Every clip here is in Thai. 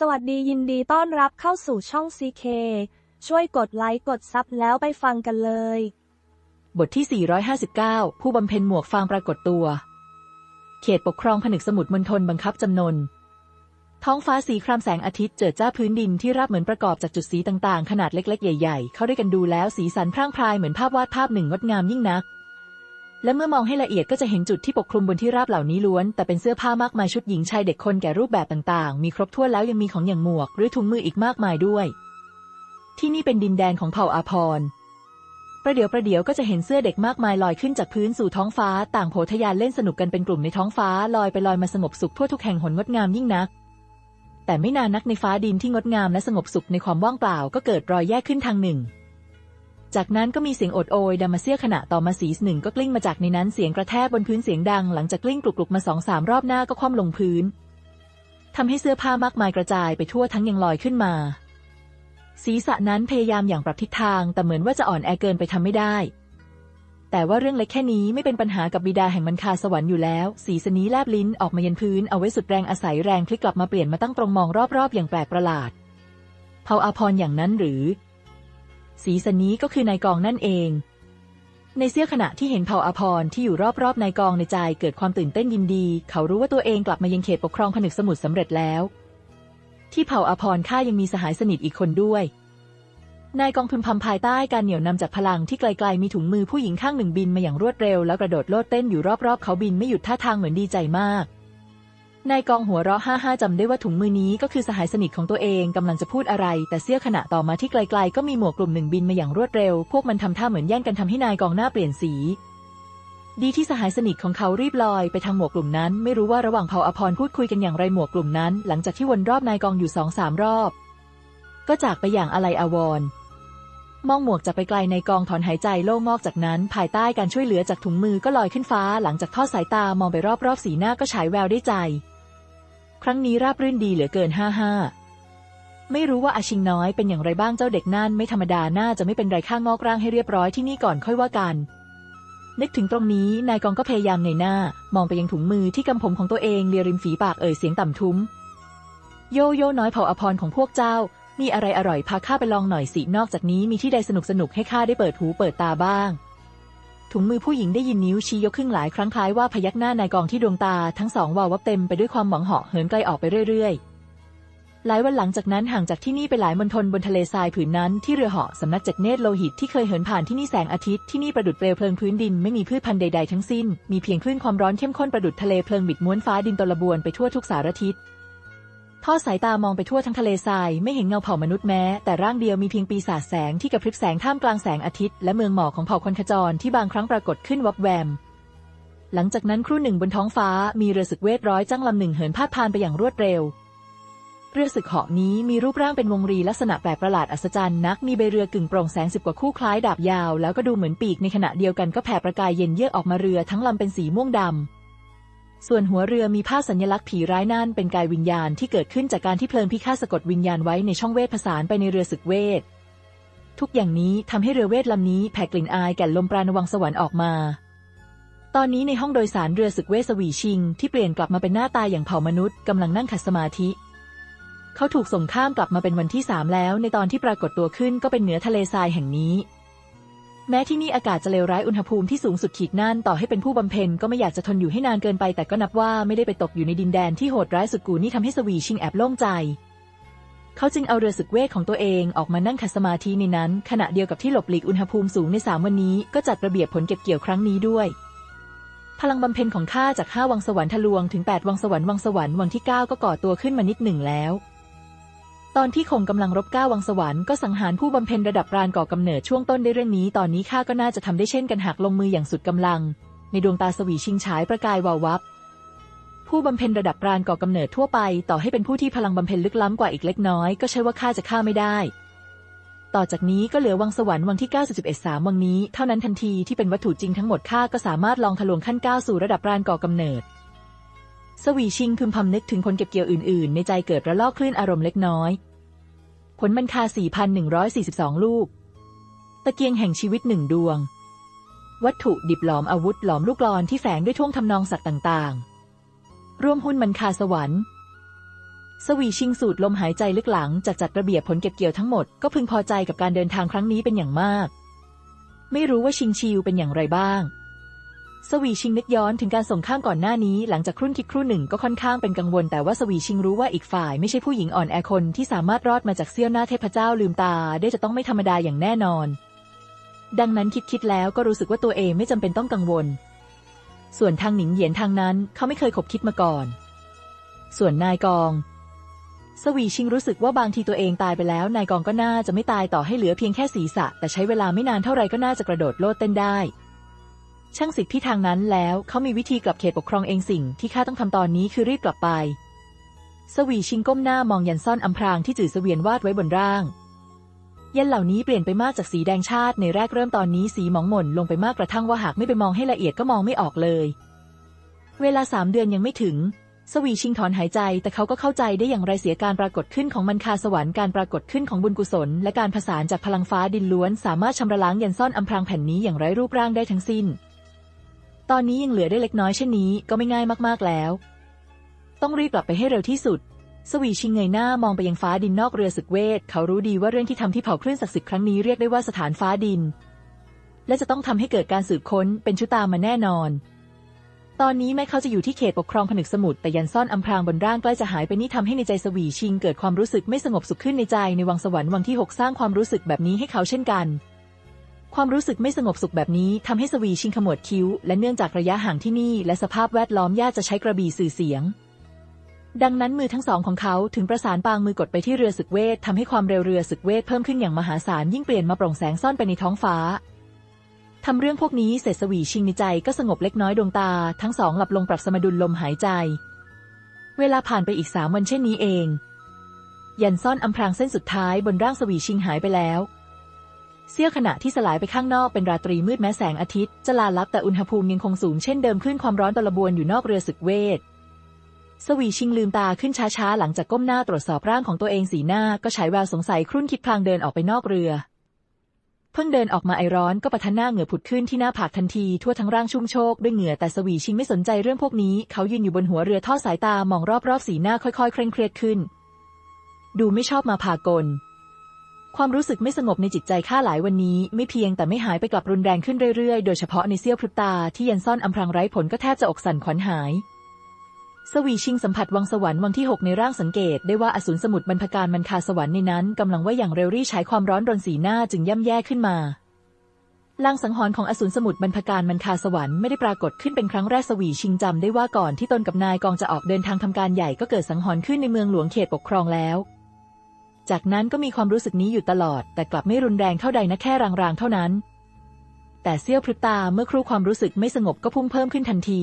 สวัสดียินดีต้อนรับเข้าสู่ช่อง CK ช่วยกดไลค์กดซับแล้วไปฟังกันเลย บทที่ 459 ผู้บำเพ็ญหมวกฟางปรากฏตัว เขตปกครองผนึกสมุทรมณฑลบังคับจำนน ท้องฟ้าสีครามแสงอาทิตย์เจิดจ้าพื้นดินที่ราบเหมือนประกอบจากจุดสีต่างๆ ขนาดเล็กๆ ใหญ่ ๆ เข้าด้วยกันดูแล้วสีสันพร่างพรายเหมือนภาพวาดภาพหนึ่งงดงามยิ่งนัก และเมื่อมองให้ละเอียดก็จะเห็นจุดที่ปกคลุมบนที่ราบเหล่านี้ล้วน แต่เป็นเสื้อผ้ามากมายชุดหญิงชายเด็กคนแก่รูปแบบต่างๆ มีครบถ้วนแล้วยังมีของอย่างหมวก หรือถุงมืออีกมากมายด้วย ที่นี่เป็นดินแดนของเผ่าอาพรประเดี๋ยวประเดี๋ยวก็จะเห็นเสื้อเด็กมากมายลอยขึ้นจากพื้นสู่ท้องฟ้า ต่างโผทยานเล่นสนุกกันเป็นกลุ่มในท้องฟ้าลอยไปลอยมาสงบสุขทั่วทุกแห่งหนงดงามยิ่งนัก แต่ไม่นานนักในฟ้าดินที่งดงามและสงบสุขในความว่างเปล่าก็เกิดรอยแยกขึ้นทางหนึ่ง จากนั้นก็มีเสียงโอดโอยดังมาเสี้ยขณะต่อมาสีหนึ่งก็กลิ้งมาจากในนั้นเสียงกระแทกบนพื้นเสียงดังหลังจากกลิ้งกลุกๆมาสองสามรอบหน้าก็คว่ำลงพื้นทำให้เสื้อผ้ามากมายกระจายไปทั่วทั้งยังลอยขึ้นมา ศีรษะนั้นพยายามอย่างปรับทิศทาง แต่เหมือนว่าจะอ่อนแอเกินไปทำไม่ได้ แต่ว่าเรื่องเล็กแค่นี้ไม่เป็นปัญหากับบิดาแห่งมันคาสวรรค์อยู่แล้ว สีสนี้แลบลิ้นออกมายันพื้นเอาไว้สุดแรงอาศัยแรงพลิกกลับมาเปลี่ยนมาตั้งตรงมองรอบๆ อย่างแปลกประหลาดเผาอาพรอย่างนั้นหรือ สีสันี้ก็คือนายกองนั่นเอง ในเสี้ยวขณะที่เห็นเผ่าอาพรที่อยู่รอบๆนายกองในใจเกิดความตื่นเต้นยินดี เขารู้ว่าตัวเองกลับมายังเขตปกครองผนึกสมุทรสำเร็จแล้ว ที่เผ่าอาพรข้ายังมีสหายสนิทอีกคนด้วยนายกองพึมพำภายใต้การเหนี่ยวนำจากพลังที่ไกลๆมีถุงมือผู้หญิงข้างหนึ่งบินมาอย่างรวดเร็วแล้วกระโดดโลดเต้นอยู่รอบๆเขาบินไม่หยุดท่าทางเหมือนดีใจมาก นายกองหัวเราะฮ่าฮ่าจำได้ว่าถุงมือนี้ก็คือสหายสนิทของตัวเองกำลังจะพูดอะไร แต่เสี้ยวขณะต่อมาที่ไกลๆ ก็มีหมวกกลุ่มหนึ่งบินมาอย่างรวดเร็ว พวกมันทำท่าเหมือนแย่งกันทำให้นายกองหน้าเปลี่ยนสี ดีที่สหายสนิทของเขารีบลอยไปทางหมวกกลุ่มนั้น ไม่รู้ว่าระหว่างเผ่าอภรพูดคุยกันอย่างไรหมวกกลุ่มนั้น หลังจากที่วนรอบนายกองอยู่สองสามรอบ ก็จากไปอย่างอะไรอาวรณ์มองหมวกจากไปไกลในกองถอนหายใจโล่งมอกจากนั้น ภายใต้การช่วยเหลือจากถุงมือก็ลอยขึ้นฟ้า หลังจากทอดสายตามองไปรอบๆสีหน้าก็ฉายแววได้ใจ ครั้งนี้ราบรื่นดีเหลือเกินห้าห้าไม่รู้ว่าอาชิงน้อยเป็นอย่างไรบ้างเจ้าเด็กนั่นไม่ธรรมดาน่าจะไม่เป็นไรข้างงอกร่างให้เรียบร้อยที่นี่ก่อนค่อยว่ากัน นึกถึงตรงนี้นายกองก็พยายามในหน้ามองไปยังถุงมือที่กำผมของตัวเองเลียริมฝีปากเอ่ยเสียงต่ำทุ้ม โยโย่น้อยเผ่าอภรของพวกเจ้า มีอะไรอร่อยพาข้าไปลองหน่อยสินอกจากนี้มีที่ใดสนุกสนุกให้ข้าได้เปิดหูเปิดตาบ้าง ถุงมือผู้หญิงได้ยินนิ้วชี้ยกครึ่งหลายครั้งคล้ายว่าพยักหน้านายกองที่ดวงตาทั้งสองวาววับเต็มไปด้วยความหวังเหาะเหินไกลออกไปเรื่อยๆ หลายวันหลังจากนั้นห่างจากที่นี่ไปหลายมณฑลบนทะเลทรายผืนนั้นที่เรือเหาะสำนักจ็ดเนตรโลหิตที่เคยเหินผ่านที่นี่แสงอาทิตย์ที่นี่ประดุดเปลวเพลิงพื้นดินไม่มีพืชพันธุ์ใดๆทั้งสิ้น มีเพียงคลื่นความร้อนเข้มข้นประดุดทะเลเพลิงบิดม้วนฟ้าดินตลบวนไปทั่วทุกสารทิศ ทอดสายตามองไปทั่วทั้งทะเลทรายไม่เห็นเงาเผ่ามนุษย์แม้ แต่ร่างเดียวมีเพียงปีศาจแสงที่กระพริบแสงท่ามกลางแสงอาทิตย์และเมืองหมอกของเผ่าคนขจรที่บางครั้งปรากฏขึ้นวับแวม หลังจากนั้นครู่หนึ่งบนท้องฟ้ามีเรือศึกเวทร้อยจ้างลำหนึ่งเหินพาดพานไปอย่างรวดเร็ว เรือศึกเหาะนี้มีรูปร่างเป็นวงรีลักษณะแปลกประหลาดอัศจรรย์นักมีใบเรือกึ่งโปร่งแสงสิบกว่าคู่คล้ายดาบยาว แล้วก็ดูเหมือนปีกในขณะเดียวกันก็แผ่ประกายเย็นเยือกออกมาเรือทั้งลำเป็นสีม่วงดำ ส่วนหัวเรือมีผ้าสัญลักษณ์ผีร้ายนั่นเป็นกายวิญญาณที่เกิดขึ้นจากการที่เพลิงพิฆาตสะกดวิญญาณไว้ในช่องเวทผสานไปในเรือศึกเวท ทุกอย่างนี้ทำให้เรือเวทลำนี้แผ่กลิ่นอายแก่นลมปราณวังสวรรค์ออกมา ตอนนี้ในห้องโดยสารเรือศึกเวทสวีชิง ที่เปลี่ยนกลับมาเป็นหน้าตาอย่างเผ่ามนุษย์กำลังนั่งขัดสมาธิ เขาถูกส่งข้ามกลับมาเป็นวันที่สามแล้ว ในตอนที่ปรากฏตัวขึ้นก็เป็นเหนือทะเลทรายแห่งนี้ แม้ที่นี่อากาศจะเลวร้ายอุณหภูมิที่สูงสุดขีดนั่นต่อให้เป็นผู้บำเพ็ญก็ไม่อยากจะทนอยู่ให้นานเกินไป แต่ก็นับว่าไม่ได้ไปตกอยู่ในดินแดนที่โหดร้ายสุดกูนี่ทำให้สวีชิงแอบโล่งใจ เขาจึงเอาเรือศึกเวทของตัวเองออกมานั่งขัดสมาธิในนั้น ขณะเดียวกับที่หลบหลีกอุณหภูมิสูงในสามวันนี้ ก็จัดระเบียบผลเก็บเกี่ยวครั้งนี้ด้วย พลังบำเพ็ญของข้าจากห้าวังสวรรค์ทะลวงถึงแปดวังสวรรค์วังสวรรค์วังที่เก้าก็ก่อตัวขึ้นมานิดหนึ่งแล้ว ตอนที่คงกำลังรบก้าววังสวรรค์ก็สังหารผู้บำเพ็ญระดับปราณก่อกำเนิดช่วงต้นได้เรื่องนี้ ตอนนี้ข้าก็น่าจะทำได้เช่นกันหากลงมืออย่างสุดกำลัง ในดวงตาสวีชิงฉายประกายวาววับ ผู้บำเพ็ญระดับปราณก่อกำเนิดทั่วไป ต่อให้เป็นผู้ที่พลังบำเพ็ญลึกล้ำกว่าอีกเล็กน้อย ก็ใช่ว่าข้าจะฆ่าไม่ได้ ต่อจากนี้ก็เหลือวังสวรรค์วังที่91สามวังนี้ เท่านั้นทันทีที่เป็นวัตถุจริงทั้งหมดข้าก็สามารถลองทะลวงขั้นก้าวสู่ระดับปราณก่อกำเนิด สวีชิงพึมพำนึกถึงผลเก็บเกี่ยวอื่นๆ ในใจเกิดระลอกคลื่นอารมณ์เล็กน้อย ผลมันคา 4,142 ลูก ตะเกียงแห่งชีวิตหนึ่งดวง วัตถุดิบหลอมอาวุธหลอมลูกกลอนที่แฝงด้วยท่วงทำนองสัตว์ต่างๆ ร่วมหุ้นมันคาสวรรค์ สวีชิงสูดลมหายใจลึกหลังจากจัดระเบียบผลเก็บเกี่ยวทั้งหมดก็พึงพอใจกับการเดินทางครั้งนี้เป็นอย่างมาก ไม่รู้ว่าชิงชิวเป็นอย่างไรบ้าง สวีชิงนึกย้อนถึงการส่งข้ามก่อนหน้านี้หลังจากครุ่นคิดครู่หนึ่งก็ค่อนข้างเป็นกังวล แต่ว่าสวีชิงรู้ว่าอีกฝ่ายไม่ใช่ผู้หญิงอ่อนแอคนที่สามารถรอดมาจากเสี้ยวหน้าเทพเจ้าลืมตา ได้จะต้องไม่ธรรมดาอย่างแน่นอน ดังนั้นคิดคิดๆแล้วก็รู้สึกว่าตัวเองไม่จำเป็นต้องกังวล ส่วนทางหนิงเหยียนทางนั้นเขาไม่เคยคบคิดมาก่อน ส่วนนายกอง สวีชิงรู้สึกว่าบางทีตัวเองตายไปแล้วนายกองก็น่าจะไม่ตายต่อให้เหลือเพียงแค่ศีรษะ แต่ใช้เวลาไม่นานเท่าไรก็น่าจะกระโดดโลดเต้นได้ ช่างสิทธิ์ที่ทางนั้นแล้วเขามีวิธีกลับเขตปกครองเองสิ่งที่ข้าต้องทำตอนนี้คือรีบกลับไป สวีชิงก้มหน้ามองยันซ่อนอำพรางที่จื่อเสวียนวาดไว้บนร่าง ยันเหล่านี้เปลี่ยนไปมากจากสีแดงชาติในแรกเริ่มตอนนี้สีหมองหม่นลงไปมากกระทั่งว่าหากไม่ไปมองให้ละเอียดก็มองไม่ออกเลย เวลาสามเดือนยังไม่ถึง สวีชิงถอนหายใจ แต่เขาก็เข้าใจได้อย่างไรเสียการปรากฏขึ้นของมันคาสวรรค์การปรากฏขึ้นของบุญกุศล และการผสานจากพลังฟ้าดินล้วน สามารถชำระล้างยันซ่อนอำพรางแผ่นนี้อย่างไร้รูปร่างได้ทั้งสิ้น ตอนนี้ยังเหลือได้เล็กน้อยเช่นนี้ก็ไม่ง่ายมากๆแล้ว ต้องรีบกลับไปให้เร็วที่สุด สวีชิงเงยหน้ามองไปยังฟ้าดินนอกเรือศึกเวท เขารู้ดีว่าเรื่องที่ทำที่เผาคลื่นศักดิ์สิทธิ์ครั้งนี้เรียกได้ว่าสถานฟ้าดิน และจะต้องทำให้เกิดการสืบค้นเป็นชุตามาแน่นอน ตอนนี้แม้เขาจะอยู่ที่เขตปกครองผนึกสมุทรแต่ยันซ่อนอำพรางบนร่างใกล้จะหายไปนี่ทำให้ในใจสวีชิงเกิดความรู้สึกไม่สงบสุขขึ้นในใจในวังสวรรค์วังที่หกสร้างความรู้สึกแบบนี้ให้เขาเช่นกัน ความรู้สึกไม่สงบสุขแบบนี้ทำให้สวีชิงขมวดคิ้ว และเนื่องจากระยะห่างที่นี่ และสภาพแวดล้อมยากจะใช้กระบี่สื่อเสียง ดังนั้นมือทั้งสองของเขาถึงประสานปางมือกดไปที่เรือศึกเวททำให้ความเร็วเรือศึกเวทเพิ่มขึ้นอย่างมหาศาลยิ่งเปลี่ยนมาโปร่งแสงซ่อนไปในท้องฟ้าทำเรื่องพวกนี้เสร็จสวีชิงในใจก็สงบเล็กน้อยดวงตา ทั้งสองหลับลงปรับสมดุลลมหายใจ เวลาผ่านไปอีกสามวันเช่นนี้เอง ยันซ่อนอำพรางเส้นสุดท้ายบนร่างสวีชิงหายไปแล้ว เสี้ยวขณะที่สลายไปข้างนอกเป็นราตรีมืดแม้แสงอาทิตย์จะลาลับแต่อุณหภูมิยังคงสูงเช่นเดิมคลื่นความร้อนตะลบวนอยู่นอกเรือศึกเวท สวีชิงลืมตาขึ้นช้าๆ หลังจากก้มหน้าตรวจสอบร่างของตัวเองสีหน้าก็ฉายแววสงสัยครุ่นคิดพลางเดินออกไปนอกเรือ เพิ่งเดินออกมาไอร้อนก็ปะทะหน้าเหงื่อผุดขึ้นที่หน้าผากทันทีทั่วทั้งร่างชุ่มโชกด้วยเหงื่อแต่สวีชิงไม่สนใจเรื่องพวกนี้ เขายืนอยู่บนหัวเรือทอดสายตามองรอบๆสีหน้าค่อยๆ เคร่งเครียดขึ้น ดูไม่ชอบมาพากล ความรู้สึกไม่สงบในจิตใจข้าหลายวันนี้ไม่เพียงแต่ไม่หายไปกลับรุนแรงขึ้นเรื่อยๆ โดยเฉพาะในเสี้ยวพริบตาที่ยันซ่อนอำพรางไร้ผลก็แทบจะอกสั่นขวัญหาย สวีชิงสัมผัสวังสวรรค์วังที่หกในร่างสังเกตได้ว่าอสูรสมุทรบรรพการมันคาสวรรค์ในนั้นกำลังว่าอย่างเร็วรี่ใช้ความร้อนรนสีหน้าจึงย่ำแย่ขึ้นมาลางสังหรณ์ของอสูรสมุทรบรรพการมันคาสวรรค์ไม่ได้ปรากฏขึ้นเป็นครั้งแรกสวีชิงจำได้ว่าก่อนที่ตนกับนายกองจะออกเดินทางทำการใหญ่ก็เกิดสังหรณ์ขึ้นในเมืองหลวงเขตปกครองแล้ว จากนั้นก็มีความรู้สึกนี้อยู่ตลอด แต่กลับไม่รุนแรงเท่าใดนะแค่รางๆเท่านั้น แต่เสี้ยวพริบตาเมื่อครู่ความรู้สึกไม่สงบก็พุ่งเพิ่มขึ้นทันที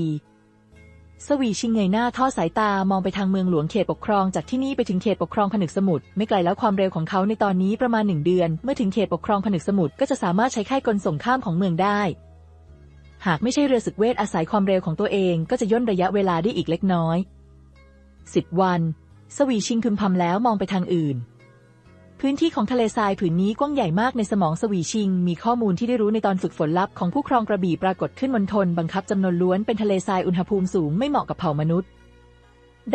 สวีชิงเงยหน้าทอดสายตามองไปทางเมืองหลวงเขตปกครองจากที่นี่ไปถึงเขตปกครองผนึกสมุทรไม่ไกลแล้วความเร็วของเขาในตอนนี้ประมาณหนึ่งเดือน เมื่อถึงเขตปกครองผนึกสมุทรก็จะสามารถใช้ค่ายกลส่งข้ามของเมืองได้ หากไม่ใช่เรือศึกเวทอาศัยความเร็วของตัวเองก็จะย่นระยะเวลาได้อีกเล็กน้อยสิบวัน สวีชิงพึมพำแล้วมองไปทางอื่น พื้นที่ของทะเลทรายผืนนี้กว้างใหญ่มากในสมองสวีชิง มีข้อมูลที่ได้รู้ในตอนฝึกฝนลับของผู้ครองกระบี่ปรากฏขึ้นมณฑลบังคับจำนวนล้วนเป็นทะเลทรายอุณหภูมิสูงไม่เหมาะกับเผ่ามนุษย์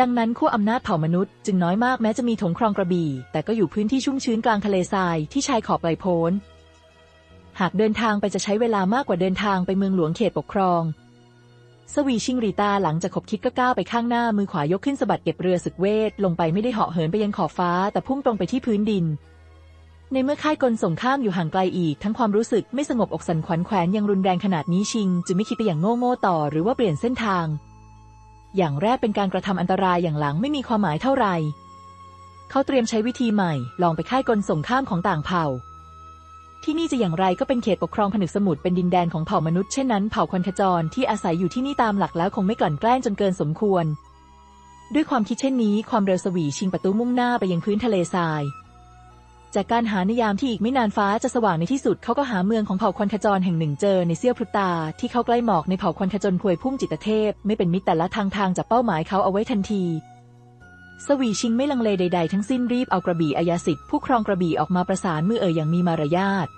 ดังนั้นขั้วอำนาจเผ่ามนุษย์ จึงน้อยมากแม้จะมีถงครองกระบี่ แต่ก็อยู่พื้นที่ชุ่มชื้นกลางทะเลทรายที่ชายขอบไกลโพ้นหากเดินทางไปจะใช้เวลามากกว่าเดินทางไปเมืองหลวงเขตปกครอง สวีชิงรีตาหลังจากขบคิดก็ก้าวไปข้างหน้ามือขวายกขึ้นสะบัดเก็บเรือศึกเวท ลงไปไม่ได้เหาะเหินไปยังขอบฟ้า แต่พุ่งตรงไปที่พื้นดิน ในเมื่อค่ายกลส่งข้ามอยู่ห่างไกลอีก ทั้งความรู้สึกไม่สงบอกสันขวัญแขวนยังรุนแรงขนาดนี้ชิง จึงไม่คิดไปอย่างโง่โง่ต่อหรือว่าเปลี่ยนเส้นทาง อย่างแรกเป็นการกระทำอันตรายอย่างหลังไม่มีความหมายเท่าไหร่เขาเตรียมใช้วิธีใหม่ ลองไปค่ายกลส่งข้ามของต่างเผ่า ที่นี่จะอย่างไรก็เป็นเขตปกครองผนึกสมุทรเป็นดินแดนของเผ่ามนุษย์เช่นนั้นเผ่าควันขจรที่อาศัยอยู่ที่นี่ตามหลักแล้วคงไม่กลั่นแกล้งจนเกินสมควร ด้วยความคิดเช่นนี้ ความเร็วสวีชิงประตูมุ่งหน้าไปยังพื้นทะเลทราย จากการหาในยามที่อีกไม่นานฟ้าจะสว่างในที่สุดเขาก็หาเมืองของเผ่าควันขจรแห่งหนึ่งเจอในเสี้ยวพริบตา ที่เขาใกล้หมอกในเผ่าควันขจรพวยพุ่มจิตเทพ ไม่เป็นมิตรแต่ละทางทางจากเป้าหมายเขาเอาไว้ทันที สวีชิงไม่ลังเลใด ๆ ทั้งสิ้นรีบเอากระบี่อายาสิทธิ์ผู้ครองกระบี่ออกมาประสานมือเอ่ยอย่างมีมารยาท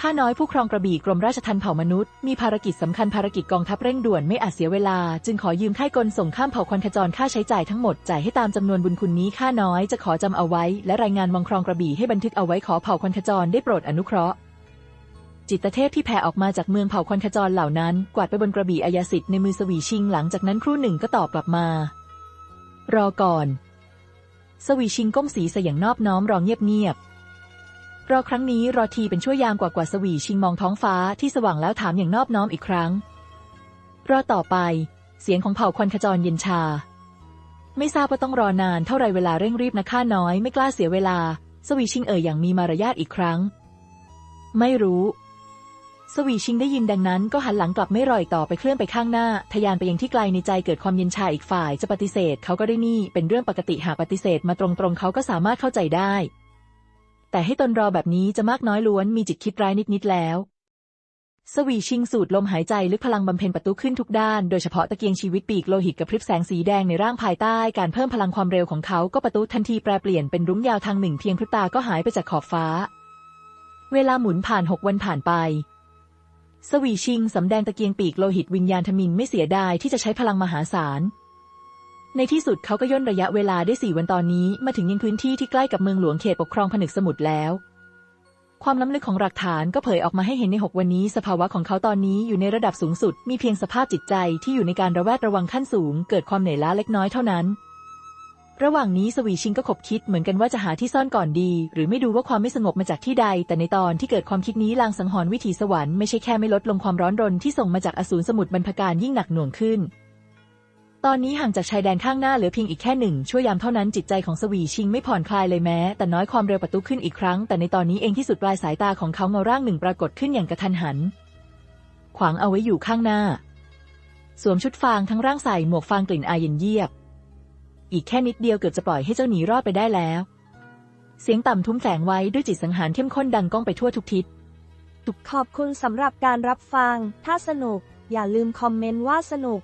ข้าน้อยผู้ครองกระบี่กรมราชทัณฑ์เผ่ามนุษย์มีภารกิจสำคัญภารกิจกองทัพเร่งด่วนไม่อาจเสียเวลา จึงขอยืมค่ายกลส่งข้ามเผ่าควันขจรค่าใช้จ่ายทั้งหมดจ่ายให้ตามจำนวนบุญคุณนี้ข้าน้อยจะขอจำเอาไว้ และรายงานวังครองกระบี่ให้บันทึกเอาไว้ขอเผ่าควันขจรได้โปรดอนุเคราะห์จิตเทพที่แผ่ออกมาจากเมืองเผ่าควันขจรเหล่านั้น กวาดไปบนกระบี่อายาสิทธิ์ในมือสวีชิงหลังจากนั้นครู่หนึ่งก็ตอบกลับมา รอก่อน สวีชิงก้มศีรษะอย่างนอบน้อมรอเงียบๆ รอครั้งนี้รอทีเป็นชั่วยามกว่ากว่าสวีชิงมองท้องฟ้าที่สว่างแล้วถามอย่างนอบน้อมอีกครั้ง รอต่อไป เสียงของเผ่าควันขจรเย็นชา ไม่ทราบว่าต้องรอนานเท่าไรเวลาเร่งรีบนะข้าน้อยไม่กล้าเสียเวลา สวีชิงเอ่ยอย่างมีมารยาทอีกครั้ง ไม่รู้ สวีชิงได้ยินดังนั้นก็หันหลังกลับไม่รอยต่อไปเคลื่อนไปข้างหน้าทะยานไปยังที่ไกลในใจเกิดความเย็นชาอีกฝ่ายจะปฏิเสธเขาก็ได้นี่เป็นเรื่องปกติหากปฏิเสธมาตรงๆเขาก็สามารถเข้าใจได้ แต่ให้ตนรอแบบนี้จะมากน้อยล้วนมีจิตคิดร้ายนิดๆแล้ว สวีชิงสูดลมหายใจลึกพลังบำเพ็ญประตูขึ้นทุกด้านโดยเฉพาะตะเกียงชีวิตปีกโลหิตกระพริบแสงสีแดงในร่างภายใต้ การเพิ่มพลังความเร็วของเขาก็ประตูทันทีแปรเปลี่ยนเป็นรุ้งยาวทางหนึ่งเพียงพริบตาก็หายไปจากขอบฟ้า เวลาหมุนผ่านหกวันผ่านไป สวีชิงสำแดงตะเกียงปีกโลหิตวิญญาณทมินไม่เสียดายที่จะใช้พลังมหาศาล ในที่สุดเขาก็ย่นระยะเวลาได้สี่วันตอนนี้มาถึงยังพื้นที่ที่ใกล้กับเมืองหลวงเขตปกครองผนึกสมุทรแล้ว ความล้ำลึกของหลักฐานก็เผยออกมาให้เห็นใน 6 วันนี้ สภาวะของเขาตอนนี้อยู่ในระดับสูงสุด มีเพียงสภาพจิตใจที่อยู่ในการระแวดระวังขั้นสูง เกิดความเหนื่อยล้าเล็กน้อยเท่านั้น ระหว่างนี้สวีชิงก็ขบคิดเหมือนกันว่าจะหาที่ซ่อนก่อนดี หรือไม่ดูว่าความไม่สงบมาจากที่ใด แต่ในตอนที่เกิดความคิดนี้ลางสังหรณ์วิถีสวรรค์ไม่ใช่แค่ไม่ลดลงความร้อนรนที่ส่งมาจากอสูรสมุทรบรรพการยิ่งหนักหน่วงขึ้น ตอนนี้ห่างจากชายแดนข้างหน้าเหลือเพียงอีกแค่หนึ่งชั่วยามเท่านั้นจิตใจของสวีชิงไม่ผ่อนคลายเลยแม้ แต่น้อยความเร็วประตูขึ้นอีกครั้ง แต่ในตอนนี้เองที่สุดปลายสายตาของเขาเงาร่างหนึ่งปรากฏขึ้นอย่างกระทันหัน ขวางเอาไว้อยู่ข้างหน้า สวมชุดฟางทั้งร่างใส่หมวกฟางกลิ่นอายเย็นเยียบ อีกแค่นิดเดียวเกือบจะปล่อยให้เจ้าหนีรอดไปได้แล้ว เสียงต่ำทุ้มแฝงไว้ด้วยจิตสังหารเข้มข้นดังก้องไปทั่วทุกทิศ ขอบคุณสำหรับการรับฟัง ถ้าสนุก อย่าลืมคอมเมนต์ว่าสนุก